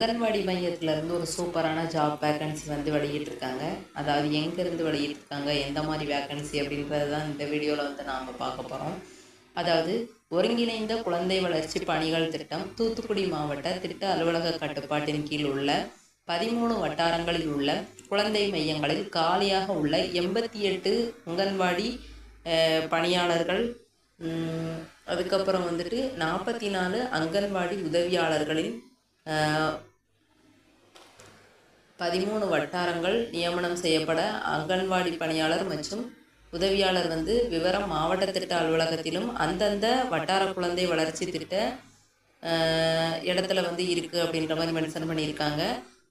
அங்கன்வாடி மையத்துலேருந்து ஒரு சூப்பரான job vacancy வந்து வெளியிட்டிருக்காங்க. அதாவது எங்கேருந்து வெளியிட்டிருக்காங்க எந்த மாதிரி வேக்கன்சி அப்படின்றது தான் இந்த வீடியோவில் வந்து நாம் பார்க்க போகிறோம் அதாவது ஒருங்கிணைந்த குழந்தை வளர்ச்சி பணிகள் திட்டம் தூத்துக்குடி மாவட்ட திட்ட அலுவலக கட்டுப்பாட்டின் கீழ் உள்ள பதிமூணு வட்டாரங்களில் உள்ள குழந்தை மையங்களில் காலியாக உள்ள எண்பத்தி எட்டு அங்கன்வாடி பணியாளர்கள் அதுக்கப்புறம் வந்துட்டு நாற்பத்தி நாலு அங்கன்வாடி உதவியாளர்களின் பதிமூணு வட்டாரங்கள் நியமனம் செய்யப்பட அங்கன்வாடி பணியாளர் மற்றும் உதவியாளர் வந்து விவரம் மாவட்ட திட்ட அலுவலகத்திலும் அந்தந்த வட்டார குழந்தை வளர்ச்சி திட்ட இடத்துல வந்து இருக்குது அப்படின்ற மாதிரி மென்ஷன் பண்ணியிருக்காங்க.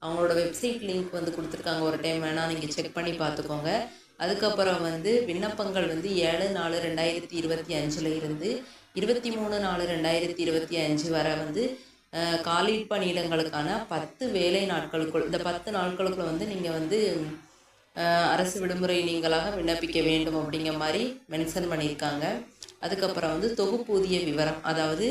அவங்களோட வெப்சைட் லிங்க் வந்து கொடுத்துருக்காங்க. ஒரு டைம் வேணால் நீங்கள் செக் பண்ணி பார்த்துக்கோங்க. அதுக்கப்புறம் வந்து விண்ணப்பங்கள் வந்து ஏழு நாலு ரெண்டாயிரத்தி இருபத்தி அஞ்சில் இருந்து இருபத்தி மூணு நாலு ரெண்டாயிரத்தி இருபத்தி அஞ்சு வரை வந்து காலி பணியிடங்களுக்கான பத்து வேலை நாட்களுக்குள் இந்த பத்து நாட்களுக்குள்ள வந்து நீங்கள் வந்து அரசு விடுமுறை நீங்களாக விண்ணப்பிக்க வேண்டும் அப்படிங்கிற மாதிரி மென்ஷன் பண்ணியிருக்காங்க. அதுக்கப்புறம் வந்து தொகுப்பூதிய விவரம் அதாவது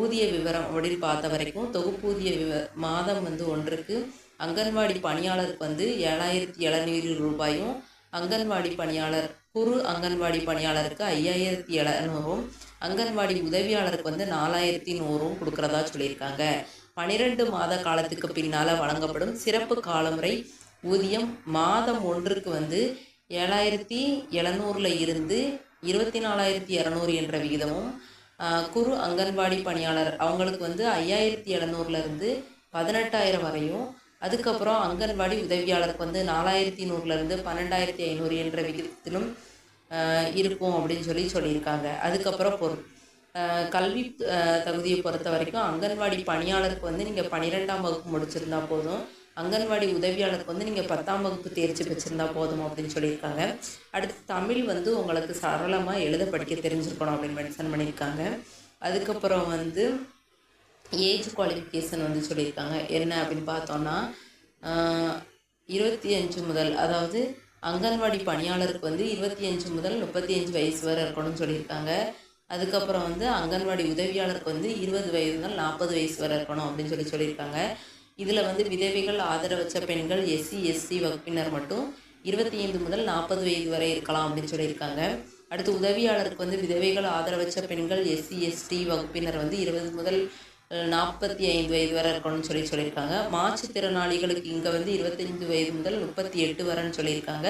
ஊதிய விவரம் அப்படின்னு பார்த்த வரைக்கும் தொகுப்பூதிய விவ மாதம் வந்து ஒன்றுக்கு அங்கன்வாடி பணியாளருக்கு வந்து ஏழாயிரத்தி எழுநூறு ரூபாயும் அங்கன்வாடி பணியாளர் குறு அங்கன்வாடி பணியாளருக்கு ஐயாயிரத்தி எழுநூறும் அங்கன்வாடி உதவியாளருக்கு வந்து நாலாயிரத்தி நூறும் கொடுக்குறதா சொல்லியிருக்காங்க. பன்னிரெண்டு மாத காலத்துக்கு பின்னால் வழங்கப்படும் சிறப்பு காலமுறை ஊதியம் மாதம் ஒன்றுக்கு வந்து ஏழாயிரத்தி எழுநூறில் இருந்து இருபத்தி நாலாயிரத்தி இரநூறு என்ற விகிதமும் குறு அங்கன்வாடி பணியாளர் அவங்களுக்கு வந்து ஐயாயிரத்தி எழுநூறுலேருந்து பதினெட்டாயிரம் வரையும் அதுக்கப்புறம் அங்கன்வாடி உதவியாளருக்கு வந்து நாலாயிரத்தி நூறுலேருந்து பன்னெண்டாயிரத்தி ஐநூறு என்ற விகிதத்திலும் இருக்கும் அப்படின்னு சொல்லி சொல்லியிருக்காங்க. அதுக்கப்புறம் பொருள். கல்வி தகுதியை பொறுத்த வரைக்கும் அங்கன்வாடி பணியாளருக்கு வந்து நீங்கள் பன்னிரெண்டாம் வகுப்பு முடிச்சிருந்தா போதும். அங்கன்வாடி உதவியாளருக்கு வந்து நீங்கள் பத்தாம் வகுப்பு தேர்ச்சி வச்சுருந்தா போதும் அப்படின்னு சொல்லியிருக்காங்க. அடுத்து தமிழ் வந்து உங்களுக்கு சரளமாக எழுத படிக்க தெரிஞ்சிருக்கணும் அப்படின்னு மென்ஷன் பண்ணியிருக்காங்க. அதுக்கப்புறம் வந்து ஏஜ் குவாலிஃபிகேஷன் வந்து சொல்லியிருக்காங்க. என்ன அப்படின்னு பார்த்தோன்னா இருபத்தி அஞ்சு முதல் அதாவது அங்கன்வாடி பணியாளருக்கு வந்து இருபத்தி அஞ்சு முதல் முப்பத்தி அஞ்சு வயசு வரை இருக்கணும்னு சொல்லியிருக்காங்க. அதுக்கப்புறம் வந்து அங்கன்வாடி உதவியாளருக்கு வந்து இருபது வயது முதல் நாற்பது வயசு வரை இருக்கணும் அப்படின்னு சொல்லி சொல்லியிருக்காங்க. இதில் வந்து விதவைகள் ஆதரவச்ச பெண்கள் எஸ்சி எஸ்சி வகுப்பினர் மட்டும் இருபத்தி ஐந்து முதல் நாற்பது வயது வரை இருக்கலாம் அப்படின்னு சொல்லியிருக்காங்க. அடுத்து உதவியாளருக்கு வந்து விதவைகள் ஆதரவற்ற பெண்கள் எஸ்சி எஸ்டி வகுப்பினர் வந்து இருபது முதல் நாற்பத்தி ஐந்து வயது வரை இருக்கணும்னு சொல்லி சொல்லியிருக்காங்க. மாற்றுத்திறனாளிகளுக்கு இங்கே வந்து இருபத்தஞ்சு வயது முதல் முப்பத்தி எட்டு வரன்னு சொல்லியிருக்காங்க.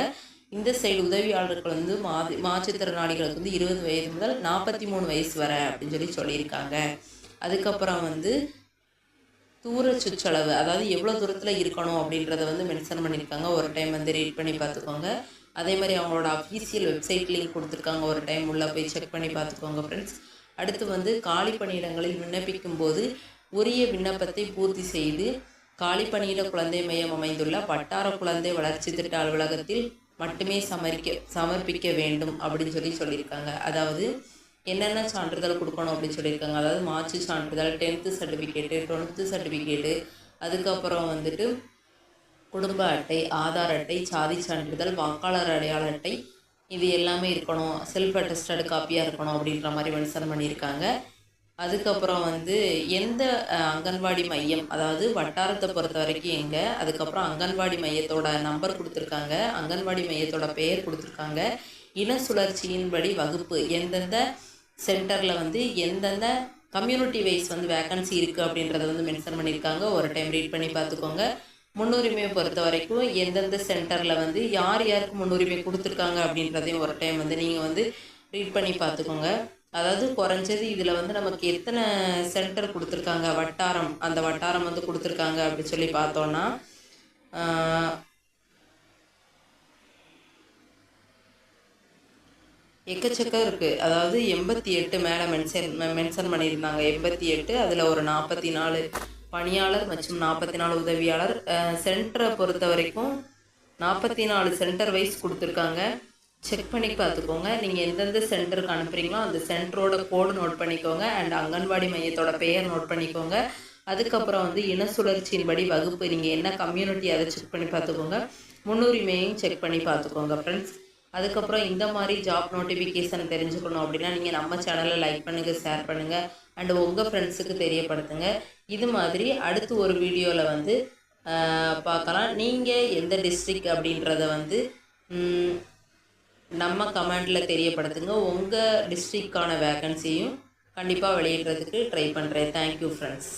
இந்த சைடு உதவியாளர்கள் வந்து மாதி மாற்றுத்திறனாளிகளுக்கு வந்து இருபது வயது முதல் நாற்பத்தி மூணு வயசு வரை அப்படின்னு சொல்லி சொல்லியிருக்காங்க. அதுக்கப்புறம் வந்து தூர சுற்றளவு அதாவது எவ்வளோ தூரத்தில் இருக்கணும் அப்படின்றத வந்து மென்ஷன் பண்ணியிருக்காங்க. ஒரு டைம் வந்து ரீட் பண்ணி பார்த்துக்கோங்க. அதே மாதிரி அவங்களோட அஃபீஷியல் வெப்சைட் லிங்க் கொடுத்துருக்காங்க. ஒரு டைம் உள்ளே போய் செக் பண்ணி பார்த்துக்கோங்க ஃப்ரெண்ட்ஸ் அடுத்து வந்து காலி பணியிடங்களில் விண்ணப்பிக்கும் போது உரிய விண்ணப்பத்தை பூர்த்தி செய்து காலி பணியிட குழந்தை மையம் அமைந்துள்ள வட்டார குழந்தை வளர்ச்சி திட்ட அலுவலகத்தில் மட்டுமே சமரிக்க சமர்ப்பிக்க வேண்டும் அப்படின்னு சொல்லி சொல்லியிருக்காங்க. அதாவது என்னென்ன சான்றிதழ் கொடுக்கணும் அப்படின்னு சொல்லியிருக்காங்க. அதாவது மார்ச்சு சான்றிதழ் டென்த்து சர்டிஃபிகேட்டு டுவெல்த்து சர்டிஃபிகேட்டு அதுக்கப்புறம் வந்துட்டு குடும்ப அட்டை ஆதார் அட்டை சாதி சான்றிதழ் வாக்காளர் அடையாள அட்டை இது எல்லாமே இருக்கணும். செல்ஃப் அட்டஸ்டட் காப்பியாக இருக்கணும் அப்படின்ற மாதிரி மென்ஷன் பண்ணியிருக்காங்க. அதுக்கப்புறம் வந்து எந்த அங்கன்வாடி மையம் அதாவது வட்டாரத்தை பொறுத்த வரைக்கும் எங்கே? அதுக்கப்புறம் அங்கன்வாடி மையத்தோட நம்பர் கொடுத்துருக்காங்க. அங்கன்வாடி மையத்தோட பெயர் கொடுத்துருக்காங்க. இன சுழற்சியின்படி வகுப்பு எந்தெந்த சென்டரில் வந்து எந்தெந்த கம்யூனிட்டி வைஸ் வந்து வேக்கன்சி இருக்குது அப்படின்றத வந்து மென்ஷன் பண்ணியிருக்காங்க. ஒரு டைம் ரீட் பண்ணி பார்த்துக்கோங்க. முன்னுரிமையை பொறுத்த வரைக்கும் எந்தெந்த சென்டரில் வந்து யார் யாருக்கு முன்னுரிமை கொடுத்துருக்காங்க அப்படின்றதையும் ஒரு டைம் வந்து நீங்கள் வந்து ரீட் பண்ணி பார்த்துக்கோங்க. அதாவது குறைஞ்சது இதில் வந்து நமக்கு எத்தனை சென்டர் கொடுத்துருக்காங்க? வட்டாரம். அந்த வட்டாரம் வந்து கொடுத்துருக்காங்க அப்படின்னு சொல்லி பார்த்தோன்னா எக்கச்சக்கம் இருக்குது அதாவது எண்பத்தி எட்டு மேலே மென்ஷன் மென்ஷன் பண்ணியிருந்தாங்க. எண்பத்தி எட்டு அதில் ஒரு நாற்பத்தி நாலு பணியாளர் மற்றும் நாற்பத்தி நாலு உதவியாளர் சென்டரை பொறுத்த வரைக்கும் நாற்பத்தி நாலு சென்டர் வைஸ் கொடுத்துருக்காங்க. செக் பண்ணி பார்த்துக்கோங்க. நீங்கள் எந்தெந்த சென்டருக்கு அனுப்புகிறீங்களோ அந்த சென்டரோட கோடு நோட் பண்ணிக்கோங்க. அண்ட் அங்கன்வாடி மையத்தோட பெயர் நோட் பண்ணிக்கோங்க. அதுக்கப்புறம் வந்து இன சுழற்சியின்படி வகுப்பு. நீங்கள் என்ன கம்யூனிட்டி அதை செக் பண்ணி பார்த்துக்கோங்க. முன்னுரிமையும் செக் பண்ணி பார்த்துக்கோங்க ஃப்ரெண்ட்ஸ் அதுக்கப்புறம் இந்த மாதிரி ஜாப் நோட்டிஃபிகேஷன் தெரிஞ்சுக்கணும் அப்படின்னா நீங்கள் நம்ம சேனலை லைக் பண்ணுங்கள் ஷேர் பண்ணுங்கள் அண்டு உங்கள் ஃப்ரெண்ட்ஸுக்கு தெரியப்படுத்துங்க. இது மாதிரி அடுத்து ஒரு வீடியோவில் வந்து பார்க்கலாம். நீங்கள் எந்த டிஸ்ட்ரிக் அப்படின்றத வந்து நம்ம கமெண்டில் தெரியப்படுத்துங்க. உங்கள் டிஸ்ட்ரிக்டான வேகன்சியும் கண்டிப்பாக வெளியிடுறதுக்கு ட்ரை பண்ணுறேன் தேங்க்யூ ஃப்ரெண்ட்ஸ்